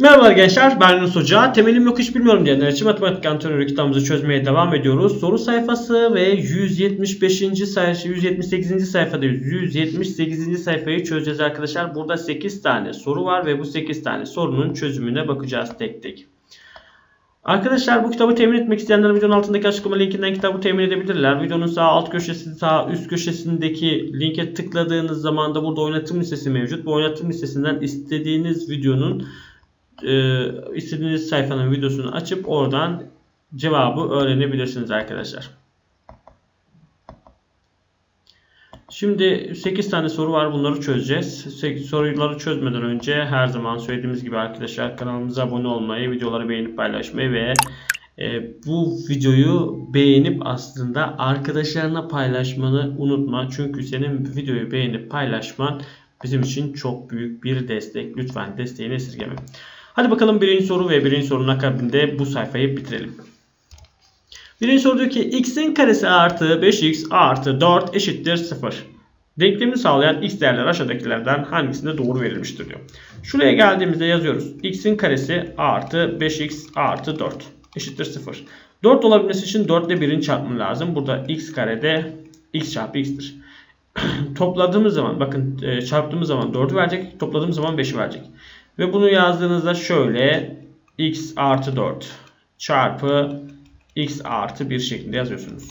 Merhabalar gençler, ben Yunus Hoca. Temelim yok hiç bilmiyorum diyenler için matematik antrenörü kitabımızı çözmeye devam ediyoruz. Soru sayfası ve 175. sayfa, 178. sayfadayız. 178. sayfayı çözeceğiz arkadaşlar. Burada 8 tane soru var ve bu 8 tane sorunun çözümüne bakacağız tek tek. Arkadaşlar bu kitabı temin etmek isteyenler videonun altındaki açıklama linkinden kitabı temin edebilirler. Videonun sağ alt köşesi, sağ üst köşesindeki linke tıkladığınız zaman da burada oynatım listesi mevcut. Bu oynatım listesinden istediğiniz videonun e, istediğiniz sayfanın videosunu açıp oradan cevabı öğrenebilirsiniz arkadaşlar. Şimdi 8 tane soru var. Bunları çözeceğiz. 8 soruları çözmeden önce her zaman söylediğimiz gibi arkadaşlar kanalımıza abone olmayı, videoları beğenip paylaşmayı ve e, bu videoyu beğenip aslında arkadaşlarına paylaşmanı unutma. Çünkü senin videoyu beğenip paylaşman bizim için çok büyük bir destek. Lütfen desteğini esirgeme. Hadi bakalım birinci soru ve birinci sorunun akabinde bu sayfayı bitirelim. Birinci soru diyor ki x'in karesi artı 5x artı 4 eşittir 0. Denklemini sağlayan x değerler aşağıdakilerden hangisinde doğru verilmiştir diyor. Şuraya geldiğimizde yazıyoruz. x'in karesi artı 5x artı 4 eşittir 0. 4 olabilmesi için 4 ile 1'in çarpımı lazım. Burada x karede x çarpı x'tir. Topladığımız zaman bakın e, çarptığımız zaman 4'ü verecek. Topladığımız zaman 5'i verecek. Ve bunu yazdığınızda şöyle x artı 4 çarpı x artı 1 şeklinde yazıyorsunuz.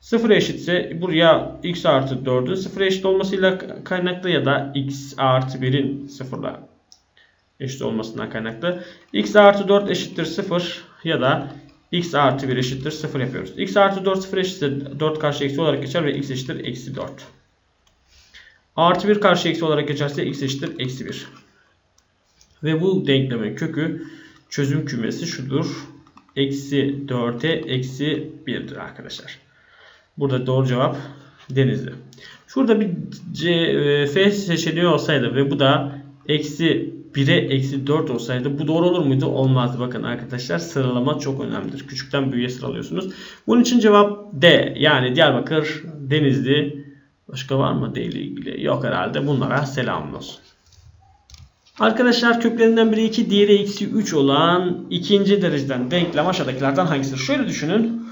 0 eşitse buraya x artı 4'ün 0 eşit olmasıyla kaynaklı ya da x artı 1'in 0'la eşit olmasından kaynaklı. x artı 4 eşittir 0 ya da x artı 1 eşittir 0 yapıyoruz. x artı 4 0 eşitse 4 karşı eksi olarak geçer ve x eşittir eksi 4. Artı 1 karşı eksi olarak geçerse x eşittir eksi 1. Ve bu denklemin kökü çözüm kümesi şudur. Eksi 4'e eksi 1'dir arkadaşlar. Burada doğru cevap Denizli. Şurada bir C, e, F seçeneği olsaydı ve bu da eksi 1'e eksi 4 olsaydı bu doğru olur muydu? Olmazdı. Bakın arkadaşlar sıralama çok önemlidir. Küçükten büyüğe sıralıyorsunuz. Bunun için cevap D. Yani Diyarbakır, Denizli. Başka var mı D ile ilgili? Yok herhalde. Bunlara selam olsun. Arkadaşlar köklerinden biri 2, diğeri eksi 3 olan ikinci dereceden denklem aşağıdakilerden hangisidir? Şöyle düşünün.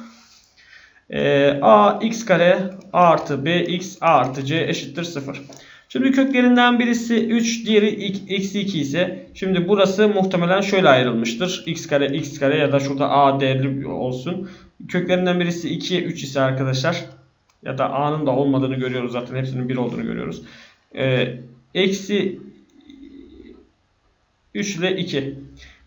Ee, a x kare artı b x artı c eşittir 0. Şimdi köklerinden birisi 3, diğeri eksi 2 ise şimdi burası muhtemelen şöyle ayrılmıştır. x kare x kare ya da şurada a değerli olsun. Köklerinden birisi 2'ye 3 ise arkadaşlar ya da a'nın da olmadığını görüyoruz zaten hepsinin 1 olduğunu görüyoruz. Ee, eksi 3 ile 2.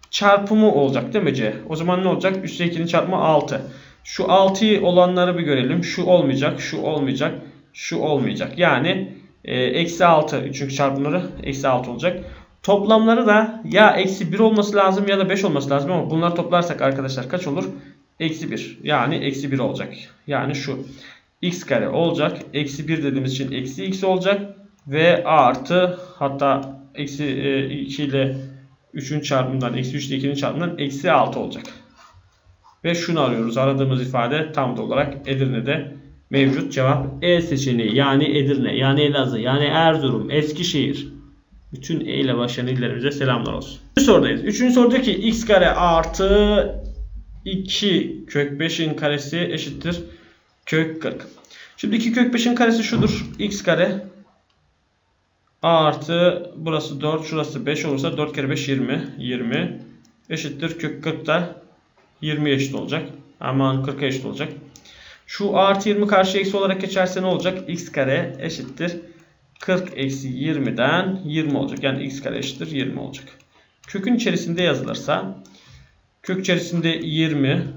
Çarpımı olacak değil mi C? O zaman ne olacak? 3 ile 2'nin çarpımı 6. Şu 6'yı olanları bir görelim. Şu olmayacak, şu olmayacak, şu olmayacak. Yani e, eksi 6 çünkü çarpımları eksi 6 olacak. Toplamları da ya eksi 1 olması lazım ya da 5 olması lazım ama bunları toplarsak arkadaşlar kaç olur? Eksi 1. Yani eksi 1 olacak. Yani şu. x kare olacak. Eksi 1 dediğimiz için eksi x olacak. Ve artı hatta eksi 2 ile 3'ün çarpımından eksi 3 ile 2'nin çarpımından eksi 6 olacak. Ve şunu arıyoruz. Aradığımız ifade tam da olarak Edirne'de mevcut. Cevap E seçeneği. Yani Edirne, yani Elazığ, yani Erzurum, Eskişehir. Bütün E ile başlayan illerimize selamlar olsun. Üçüncü sorudayız. Üçüncü soruda ki x kare artı 2 kök 5'in karesi eşittir kök 40. Şimdi 2 kök 5'in karesi şudur. x kare artı burası 4 şurası 5 olursa 4 kere 5 20 20 eşittir kök 40 da 20 eşit olacak. Aman 40 eşit olacak. Şu artı 20 karşı eksi olarak geçerse ne olacak? x kare eşittir 40 eksi 20'den 20 olacak. Yani x kare eşittir 20 olacak. Kökün içerisinde yazılırsa kök içerisinde 20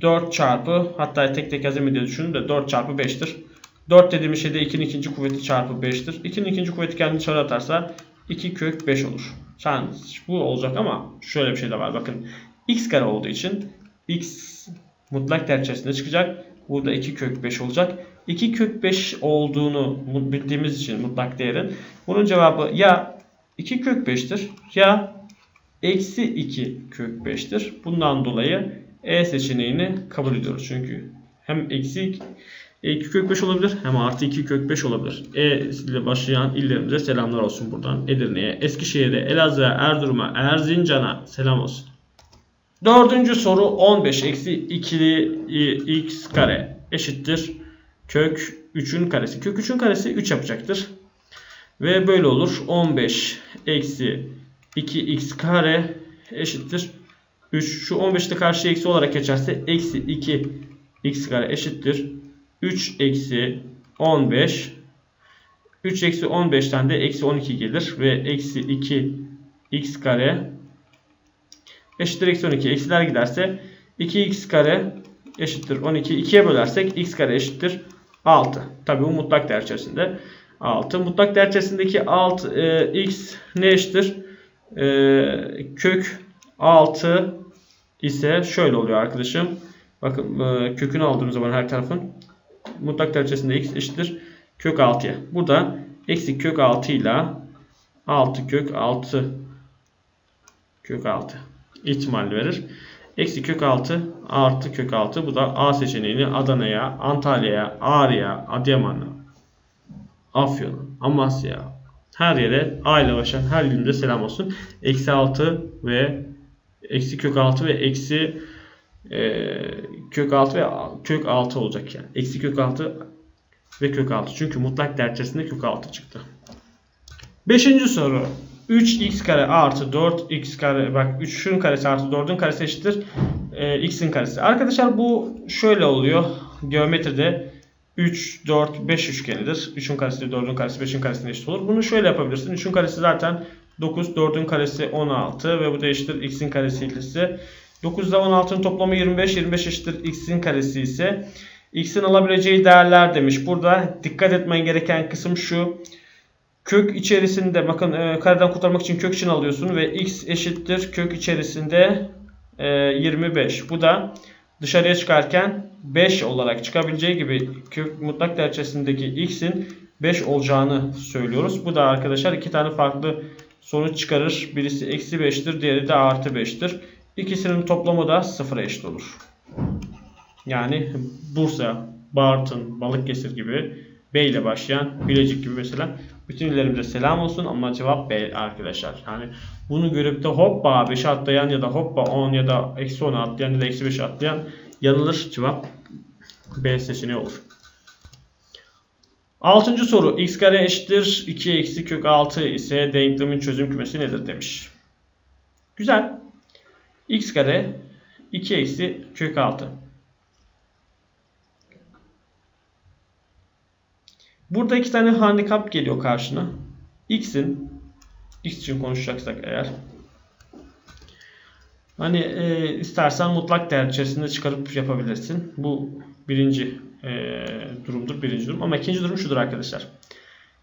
4 çarpı hatta tek tek yazayım diye düşünün de 4 çarpı 5'tir. 4 dediğimiz şey de 2'nin ikinci kuvveti çarpı 5'tir. 2'nin ikinci kuvveti kendini dışarı atarsa 2 kök 5 olur. Sen bu olacak ama şöyle bir şey de var. Bakın x kare olduğu için x mutlak değer içerisinde çıkacak. Burada 2 kök 5 olacak. 2 kök 5 olduğunu bildiğimiz için mutlak değerin. Bunun cevabı ya 2 kök 5'tir ya eksi 2 kök 5'tir. Bundan dolayı E seçeneğini kabul ediyoruz. Çünkü hem eksi E 2 kök 5 olabilir. Hem artı 2 kök 5 olabilir. E ile başlayan illerimize selamlar olsun buradan. Edirne'ye, Eskişehir'e, Elazığ'a, Erzurum'a, Erzincan'a selam olsun. Dördüncü soru 15 eksi 2 x kare eşittir kök 3'ün karesi. Kök 3'ün karesi 3 yapacaktır. Ve böyle olur. 15 eksi 2x kare eşittir 3. Şu 15'te karşı eksi olarak geçerse eksi 2 x kare eşittir 3 eksi 15 3 eksi 15'ten de eksi 12 gelir ve eksi 2 x kare eşittir eksi 12. Eksiler giderse 2x kare eşittir 12. 2'ye bölersek x kare eşittir 6. Tabi bu mutlak değer içerisinde 6. Mutlak değer içerisindeki 6 e, x ne eşittir? E, kök 6 ise şöyle oluyor arkadaşım. Bakın e, kökünü aldığım zaman her tarafın mutlak değer içerisinde x eşittir kök 6'ya. Burada eksi kök 6 ile 6 kök 6 kök 6 ihtimal verir. Eksi kök 6 artı kök 6. Bu da A seçeneğini Adana'ya, Antalya'ya, Ağrı'ya, Adıyaman'a, Afyon'a, Amasya'ya, her yere A ile başlayan her ilimde selam olsun. Eksi 6 ve eksi kök 6 ve eksi e, kök 6 ve kök 6 olacak yani. Eksi kök 6 ve kök 6. Çünkü mutlak değer içerisinde kök 6 çıktı. Beşinci soru. 3x kare artı 4x kare bak 3'ün karesi artı 4'ün karesi eşittir e, x'in karesi. Arkadaşlar bu şöyle oluyor. Geometride 3, 4, 5 üçgenidir. 3'ün karesi 4'ün karesi 5'in karesine eşit olur. Bunu şöyle yapabilirsin. 3'ün karesi zaten 9, 4'ün karesi 16 ve bu da eşittir x'in karesi ise 9 ile 16'nın toplamı 25, 25 eşittir x'in karesi ise x'in alabileceği değerler demiş. Burada dikkat etmen gereken kısım şu. Kök içerisinde bakın e, kareden kurtarmak için kök için alıyorsun ve x eşittir kök içerisinde e, 25. Bu da dışarıya çıkarken 5 olarak çıkabileceği gibi kök mutlak değer içerisindeki x'in 5 olacağını söylüyoruz. Bu da arkadaşlar iki tane farklı sonuç çıkarır. Birisi eksi 5'tir diğeri de artı 5'tir. İkisinin toplamı da sıfıra eşit olur. Yani Bursa, Bartın, Balıkesir gibi B ile başlayan Bilecik gibi mesela bütün illerimize selam olsun ama cevap B arkadaşlar. Yani bunu görüp de hoppa 5 atlayan ya da hoppa 10 ya da eksi 10 atlayan ya da eksi 5 atlayan yanılır. Cevap B seçeneği olur. Altıncı soru. x kare eşittir 2 eksi kök 6 ise denklemin çözüm kümesi nedir demiş. Güzel. X kare 2 eksi kök 6. Burada iki tane handikap geliyor karşına. X'in X için konuşacaksak eğer hani e, istersen mutlak değer içerisinde çıkarıp yapabilirsin. Bu birinci e, durumdur. Birinci durum. Ama ikinci durum şudur arkadaşlar.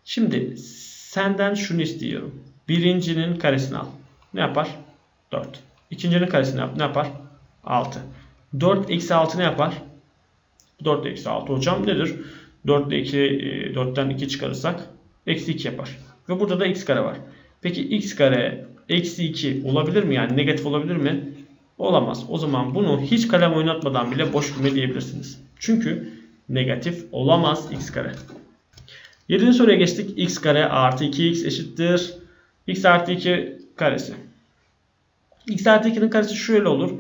Şimdi senden şunu istiyorum. Birincinin karesini al. Ne yapar? 4. İkincinin karesini yap. Ne yapar? 6. 4 eksi 6 ne yapar? 4 eksi 6 hocam nedir? 4 ile 2, 4'ten 2 çıkarırsak eksi 2 yapar. Ve burada da x kare var. Peki x kare eksi 2 olabilir mi? Yani negatif olabilir mi? Olamaz. O zaman bunu hiç kalem oynatmadan bile boş küme diyebilirsiniz. Çünkü negatif olamaz x kare. 7. soruya geçtik. x kare artı 2x eşittir. x artı 2 karesi. X artı 2'nin karesi şöyle olur.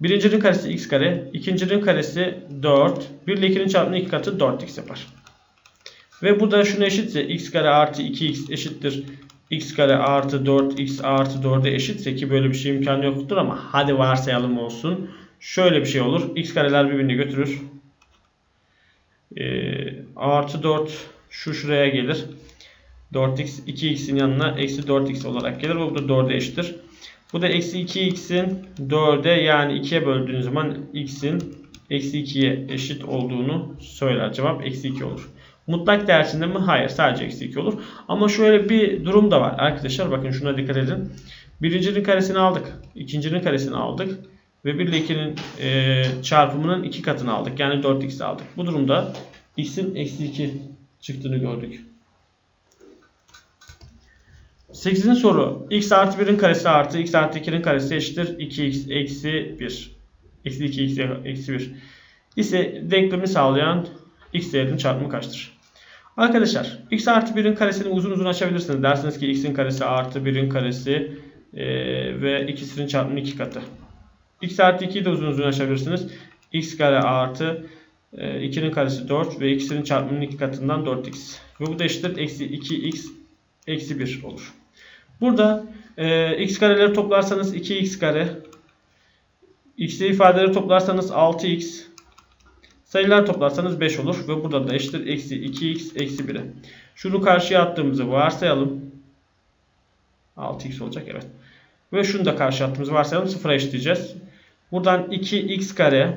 Birincinin karesi x kare. ikincinin karesi 4. 1 ile 2'nin çarpımı 2 katı 4x yapar. Ve bu da şuna eşitse x kare artı 2x eşittir. x kare artı 4x artı 4'e eşitse ki böyle bir şey imkanı yoktur ama hadi varsayalım olsun. Şöyle bir şey olur. x kareler birbirini götürür. Ee, artı 4 şu şuraya gelir. 4x 2x'in yanına eksi 4x olarak gelir. Bu da 4'e eşittir. Bu da eksi 2x'in 4'e yani 2'ye böldüğün zaman x'in eksi 2'ye eşit olduğunu söyler. Cevap eksi 2 olur. Mutlak değer içinde mi? Hayır. Sadece eksi 2 olur. Ama şöyle bir durum da var. Arkadaşlar bakın şuna dikkat edin. Birincinin karesini aldık. ikincinin karesini aldık. Ve 1 ile 2'nin e, çarpımının 2 katını aldık. Yani 4x aldık. Bu durumda x'in eksi 2 çıktığını gördük. 8. soru. x artı 1'in karesi artı x artı 2'nin karesi eşittir 2x eksi 1. Eksi 2x eksi 1 ise denklemi sağlayan x değerinin çarpımı kaçtır? Arkadaşlar x artı 1'in karesini uzun uzun açabilirsiniz. Dersiniz ki x'in karesi artı 1'in karesi e, ve ikisinin çarpımının iki katı. x artı 2'yi de uzun uzun açabilirsiniz. x kare artı e, 2'nin karesi 4 ve ikisinin çarpımının iki katından 4x. Ve bu da eşittir eksi 2x eksi 1 olur. Burada e, x kareleri toplarsanız 2x kare x'li ifadeleri toplarsanız 6x sayılar toplarsanız 5 olur ve burada da eşittir eksi 2x eksi 1'e. Şunu karşıya attığımızı varsayalım. 6x olacak evet. Ve şunu da karşıya attığımızı varsayalım. Sıfıra eşitleyeceğiz. Buradan 2x kare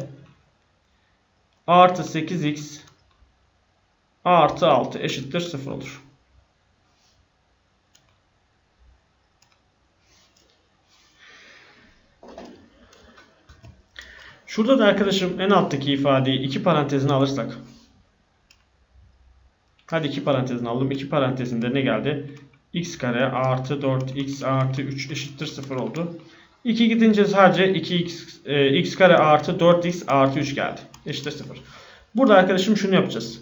artı 8x artı 6 eşittir 0 olur. Şurada da arkadaşım en alttaki ifadeyi iki parantezine alırsak. Hadi iki parantezine aldım. İki parantezinde ne geldi? x kare artı 4x artı 3 eşittir 0 oldu. 2 gidince sadece 2x e, x kare artı 4x artı 3 geldi. Eşittir 0. Burada arkadaşım şunu yapacağız.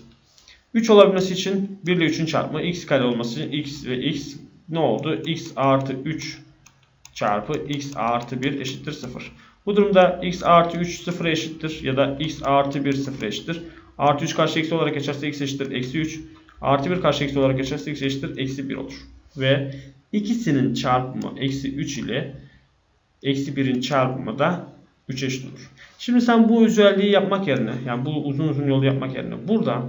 3 olabilmesi için 1 ile 3'ün çarpımı x kare olması için x ve x ne oldu? x artı 3 çarpı x artı 1 eşittir 0. Bu durumda x artı 3 sıfıra eşittir ya da x artı 1 sıfıra eşittir. Artı 3 karşı eksi olarak geçerse x eşittir eksi 3. Artı 1 karşı eksi olarak geçerse x eşittir eksi 1 olur. Ve ikisinin çarpımı eksi 3 ile eksi 1'in çarpımı da 3 eşit olur. Şimdi sen bu özelliği yapmak yerine yani bu uzun uzun yolu yapmak yerine burada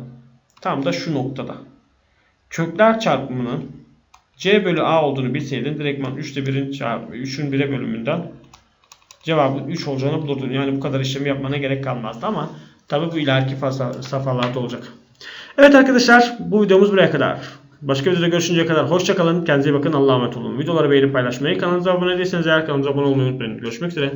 tam da şu noktada kökler çarpımının c bölü a olduğunu bilseydin direktman 3 ile 1'in çarpımı 3'ün 1'e bölümünden cevabın 3 olacağını bulurdun. Yani bu kadar işlemi yapmana gerek kalmazdı ama tabi bu ileriki safhalarda olacak. Evet arkadaşlar bu videomuz buraya kadar. Başka videoda görüşünceye kadar hoşçakalın. Kendinize bakın. Allah'a emanet olun. Videoları beğenip paylaşmayı, kanalımıza abone değilseniz eğer kanalımıza abone olmayı unutmayın. Görüşmek üzere.